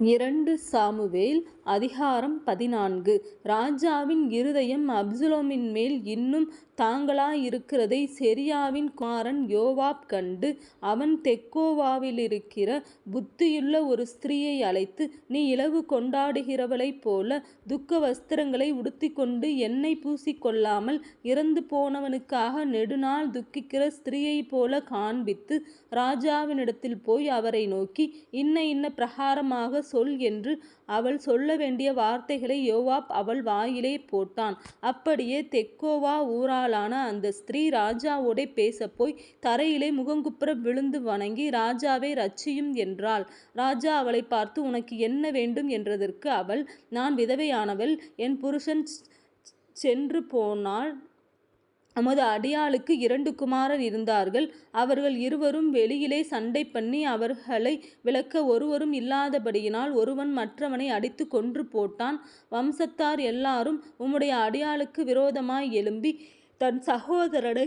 இரண்டு சாமுவேல் அதிகாரம் பதினான்கு. ராஜாவின் இருதயம் அப்சுலோமின் மேல் இன்னும் தாங்கலாயிருக்கிறதைச் செரியாவின் குமாரன் யோவாப் கண்டு அவன் தெக்கோவாவிலிருக்கிற புத்தியுள்ள ஒரு ஸ்திரீயை அழைத்து நீ இளவு கொண்டாடுகிறவளைப் போல துக்க வஸ்திரங்களை உடுத்திக்கொண்டு எண்ணெய் பூசிக்கொள்ளாமல் இறந்து போனவனுக்காக நெடுநாள் துக்கிக்கிற ஸ்திரீயைப் போல காண்பித்து ராஜாவினிடத்தில் போய் அவரை நோக்கி இன்ன இன்ன பிரகாரமாக சொல் என்று அவள் சொல்ல வேண்டிய வார்த்தைகளை யோவாப் அவள் வாயிலே போட்டான். அப்படியே தெக்கோவா ஊராளான அந்த ஸ்திரீ ராஜாவோடே பேசப்போய் தரையிலே முகங்குப்புற விழுந்து வணங்கி ராஜாவே ரச்சியும் என்றாள். ராஜா அவளை பார்த்து உனக்கு என்ன வேண்டும் என்றதற்கு அவள் நான் விதவையானவள் என் புருஷன் சென்று போனால் உமது அடியாளுக்கு இரண்டு குமாரர் இருந்தார்கள். அவர்கள் இருவரும் வெளியிலே சண்டை பண்ணி அவர்களை விளக்க ஒருவரும் இல்லாதபடியினால் ஒருவன் மற்றவனை அடித்து கொன்று போட்டான். வம்சத்தார் எல்லாரும் உம்முடைய அடியாளுக்கு விரோதமாய் எழும்பி தன் சகோதரனை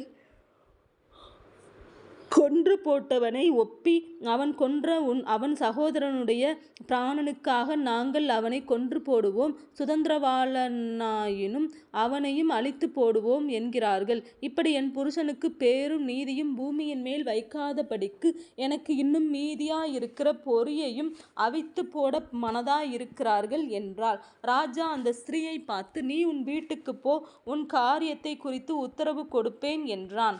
கொன்று போட்டவனை ஒப்பி அவன் கொன்ற உன் அவன் சகோதரனுடைய பிராணனுக்காக நாங்கள் அவனை கொன்று போடுவோம் சுதந்திரவாளனாயினும் அவனையும் அழித்து போடுவோம் என்கிறார்கள். இப்படி என் புருஷனுக்குப் பேரும் நீதியும் பூமியின் மேல் வைக்காதபடிக்கு எனக்கு இன்னும் மீதியாயிருக்கிற பொறியையும் அவித்து போட மனதாயிருக்கிறார்கள் என்றாள். ராஜா அந்த ஸ்திரீயை பார்த்து நீ உன் வீட்டுக்கு போ உன் காரியத்தை குறித்து உத்தரவு கொடுப்பேன் என்றான்.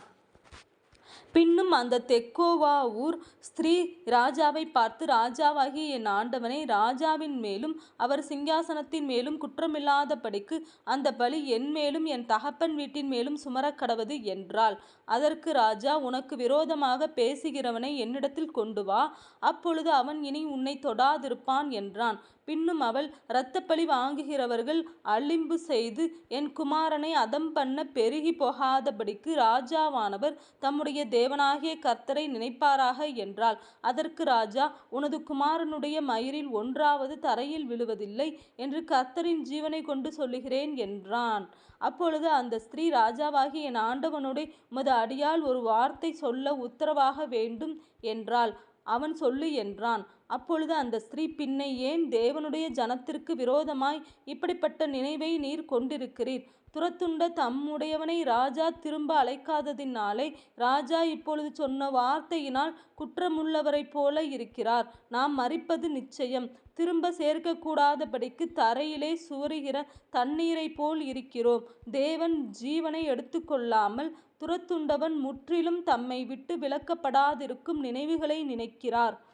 பின்னும் அந்த தெக்கோவா ஊர் ஸ்திரீ ராஜாவைப் பார்த்து ராஜாவாகிய என் ஆண்டவனை ராஜாவின் மேலும் அவர் சிங்காசனத்தின் மேலும் குற்றமில்லாதபடிக்கு அந்தப் பழி என்மேலும் என் தகப்பன் வீட்டின் மேலும் சுமரக்கடவது என்றாள். அதற்கு ராஜா உனக்கு விரோதமாக பேசுகிறவனை என்னிடத்தில் கொண்டு வா அப்பொழுது அவன் இனி உன்னை தொடாதிருப்பான் என்றான். பின்னும் அவள் இரத்தப்பழி வாங்குகிறவர்கள் அழிம்பு செய்து என் குமாரனை அதம் பண்ண பெருகிப் போகாதபடிக்கு ராஜாவானவர் தம்முடைய தேவனாகிய கர்த்தரை நினைப்பாராக என்றாள். அதற்கு ராஜா உனது குமாரனுடைய மயிரில் ஒன்றாவது தரையில் விழுவதில்லை என்று கர்த்தரின் ஜீவனை கொண்டு சொல்லுகிறேன் என்றான். அப்பொழுது அந்த ஸ்திரீ ராஜாவாகி என் ஆண்டவனுடைய உமது அடியால் ஒரு வார்த்தை சொல்ல உத்தரவாக வேண்டும் என்றாள். அவன் சொல்லு என்றான். அப்பொழுது அந்த ஸ்திரீ பின்னை ஏன் தேவனுடைய ஜனத்திற்கு விரோதமாய் இப்படிப்பட்ட நினைவை நீர் கொண்டிருக்கிறீர்? துரத்துண்ட தம்முடையவனை ராஜா திரும்ப அழைக்காததினாலே ராஜா இப்பொழுது சொன்ன வார்த்தையினால் குற்றமுள்ளவரைப் போல இருக்கிறார். நாம் மறிப்பது நிச்சயம். திரும்ப சேர்க்கக்கூடாதபடிக்குத் தரையிலே சுவருகிற தண்ணீரைப்போல் இருக்கிறோம். தேவன் ஜீவனை எடுத்துக்கொள்ளாமல் துரத்துண்டவன் முற்றிலும் தம்மை விட்டு விலக்கப்படாதிருக்கும் நினைவுகளை நினைக்கிறார்.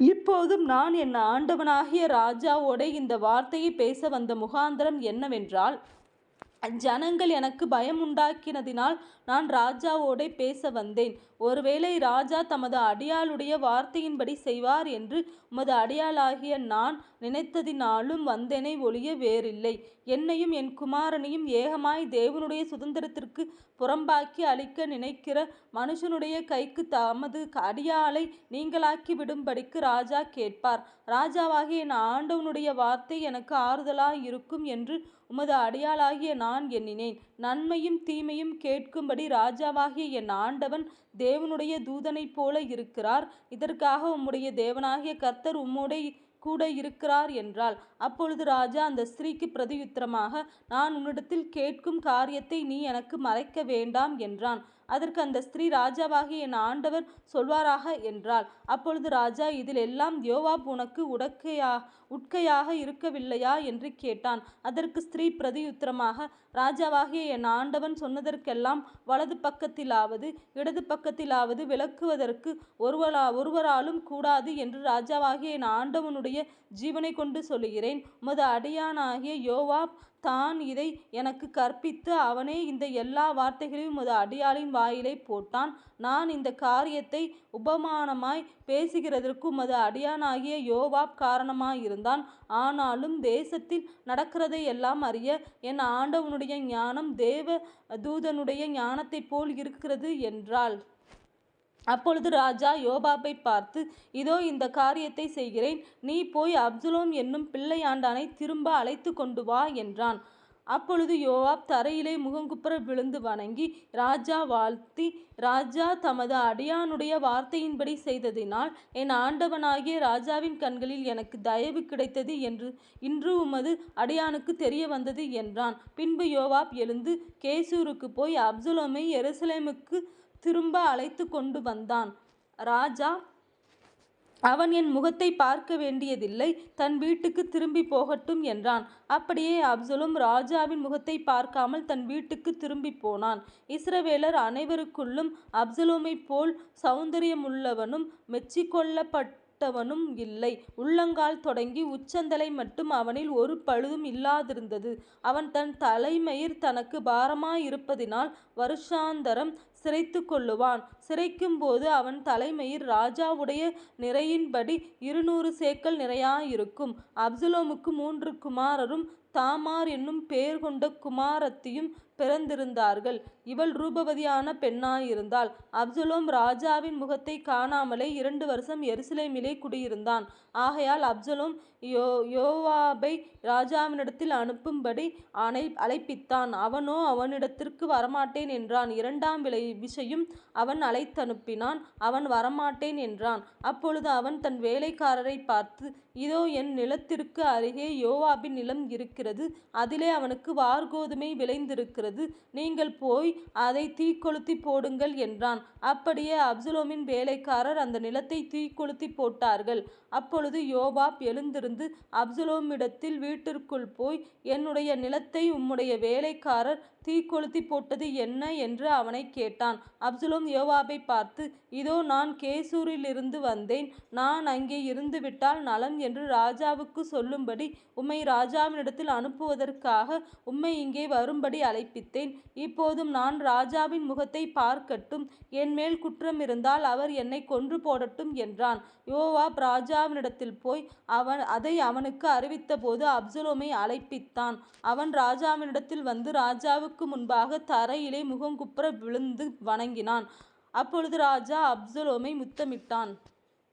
இப்போதும் நான் என் ஆண்டவனாகிய ராஜாவோடே இந்த வார்த்தையை பேச வந்த முகாந்தரம் என்னவென்றால் ஜனங்கள் பயம் உண்டாக்கினதினால் நான் ராஜாவோடே பேச வந்தேன். ஒருவேளை ராஜா தமது அடியாளுடைய வார்த்தையின்படி செய்வார் என்று உமது அடியாளாகிய நான் நினைத்ததினாலும் வந்தேனை ஒழிய வேறில்லை. என்னையும் என் குமாரனையும் ஏகமாய் தேவனுடைய சுதந்திரத்திற்கு புறம்பாக்கி அழிக்க நினைக்கிற மனுஷனுடைய கைக்கு தமது அடியாளை நீங்கலாக்கிவிடும்படிக்கு ராஜா கேட்பார். ராஜாவாகிய என் ஆண்டவனுடைய வார்த்தை எனக்கு ஆறுதலாயிருக்கும் என்று உமது அடியாளாகிய நான் எண்ணினேன். நன்மையும் தீமையும் கேட்கும்படி ராஜாவாகிய என் ஆண்டவன் தேவனுடைய தூதனைப் போல இருக்கிறார். இதற்காக உம்முடைய தேவனாகிய கர்த்தர் உம்மோடே கூட இருக்கிறார் என்றாள். அப்பொழுது ராஜா அந்த ஸ்திரீக்கு பிரதியுத்தரமாக நான் உன்னிடத்தில் கேட்கும் காரியத்தை நீ எனக்கு மறைக்க வேண்டாம் என்றான். அதற்கு அந்த ஸ்திரீ ராஜாவாகிய என் ஆண்டவர் சொல்வாராக என்றாள். அப்பொழுது ராஜா இதில் எல்லாம் யோவாப் உனக்கு உட்கையாக இருக்கவில்லையா? என்று கேட்டான். அதற்கு ஸ்திரீ பிரதியுத்தரமாக ராஜாவாகிய என் ஆண்டவன் சொன்னதற்கெல்லாம் வலது பக்கத்திலாவது இடது பக்கத்திலாவது விளக்குவதற்கு ஒருவரா ஒருவராலும் கூடாது என்று ராஜாவாகிய என் ஆண்டவனுடைய ஜீவனை கொண்டு சொல்லுகிறேன். உமது அடியானாகிய யோவாப் தான் இதை எனக்குக் கற்பித்து அவனே இந்த எல்லா வார்த்தைகளையும் உமது அடியாளின் வாயிலே போட்டான். நான் இந்தக் காரியத்தை உபமானமாய்ப் பேசுகிறதற்கு உமது அடியானாகிய யோவாப் காரணமாயிருந்தான். ஆனாலும் தேசத்தில் நடக்கிறதையெல்லாம் அறிய என் ஆண்டவனுடைய ஞானம் தேவ தூதனுடைய ஞானத்தைப்போல் இருக்கிறது என்றாள். அப்பொழுது ராஜா யோவாபைப் பார்த்து இதோ இந்த காரியத்தை செய்கிறேன். நீ போய் அப்சுலோம் என்னும் பிள்ளையாண்டானை திரும்ப அழைத்துக்கொண்டுவா என்றான். அப்பொழுது யோவாப் தரையிலே முகங்குப்புற விழுந்து வணங்கி ராஜா வாழ்த்தி ராஜா தமது அடியானுடைய வார்த்தையின்படி செய்ததினால் என் ஆண்டவனாகிய ராஜாவின் கண்களில் எனக்கு தயவு கிடைத்தது என்று இன்று உமது அடியானுக்கு தெரிய வந்தது என்றான் பின்பு யோவாப் எழுந்து கேசூருக்கு போய் அப்சலோமை எருசலேமுக்கு திரும்ப அழைத்து கொண்டு வந்தான். ராஜா அவன் என் முகத்தை பார்க்க வேண்டியதில்லை. தன் வீட்டுக்கு திரும்பி போகட்டும் என்றான். அப்படியே அப்சலும் ராஜாவின் முகத்தை பார்க்காமல் தன் வீட்டுக்கு திரும்பி போனான். இஸ்ரவேலர் அனைவருக்குள்ளும் அப்சலோமை போல் சௌந்தரியமுள்ளவனும் மெச்சிக்கொள்ளப்பட்டவனும் இல்லை. உள்ளங்கால் தொடங்கி உச்சந்தலை மட்டும் அவனில் ஒரு பழுதும் இல்லாதிருந்தது. அவன் தன் தலைமயிர் தனக்கு பாரமாயிருப்பதினால் வருஷாந்தரம் சிரைத்து கொள்ளுவான். சிரைக்கும்போது அவன் தலைமயிர் ராஜாவுடைய நிறையின்படி இருநூறு சேக்கல் நிறையாயிருக்கும். அப்சலோமுக்கு மூன்று குமாரரும் தாமார் என்னும் பெயர் கொண்ட குமாரத்தியும் பிறந்திருந்தார்கள். இவள் ரூபவதியான பெண்ணாயிருந்தாள். அப்சலோம் ராஜாவின் முகத்தை காணாமலே இரண்டு வருஷம் எருசலேமிலே குடியிருந்தான். ஆகையால் அப்சலோம் யோ யோவாபை ராஜாவினிடத்தில் அனுப்பும்படி அனை அழைப்பித்தான். அவனோ அவனிடத்திற்கு வரமாட்டேன் என்றான். இரண்டாம் விலை விஷயம் அவன் அழைத்தனுப்பினான். அவன் வரமாட்டேன் என்றான். அப்பொழுது அவன் தன் வேலைக்காரரை பார்த்து இதோ என் நிலத்திற்கு அருகே யோவாபின் நிலம் இருக்கிறது. அதிலே அவனுக்கு வார்கோதுமை விளைந்திருக்கிறது. நீங்கள் போய் அதை தீக்கொளுத்தி போடுங்கள் என்றான். அப்படியே அப்சலோமின் வேலைக்காரர் அந்த நிலத்தை தீக்கொளுத்தி போட்டார்கள். அப்பொழுது யோபாப் எழுந்திருந்து அப்சலோமிடத்தில் வீட்டிற்குள் போய் என்னுடைய நிலத்தை உம்முடைய வேலைக்காரர் தீக்கொளுத்தி போட்டது என்ன? என்று அவனை கேட்டான். அப்சலோம் யோவாபை பார்த்து இதோ நான் கேசூரிலிருந்து வந்தேன். நான் அங்கே இருந்துவிட்டால் நலம் என்று ராஜாவுக்கு சொல்லும்படி உம்மை ராஜாவினிடத்தில் அனுப்புவதற்காக உம்மை இங்கே வரும்படி கற்பித்தேன். இப்போதும் நான் ராஜாவின் முகத்தை பார்க்கட்டும். என் மேல் குற்றம் இருந்தால் அவர் என்னை கொன்று போடட்டும் என்றான். யோவாப் ராஜாவினிடத்தில் போய் அவன் அதை அவனுக்கு அறிவித்தபோது அப்சலோமை அழைப்பித்தான். அவன் ராஜாவினிடத்தில் வந்து ராஜாவுக்கு முன்பாக தரையிலே முகங்குப்புற விழுந்து வணங்கினான். அப்பொழுது ராஜா அப்சலோமை முத்தமிட்டான்.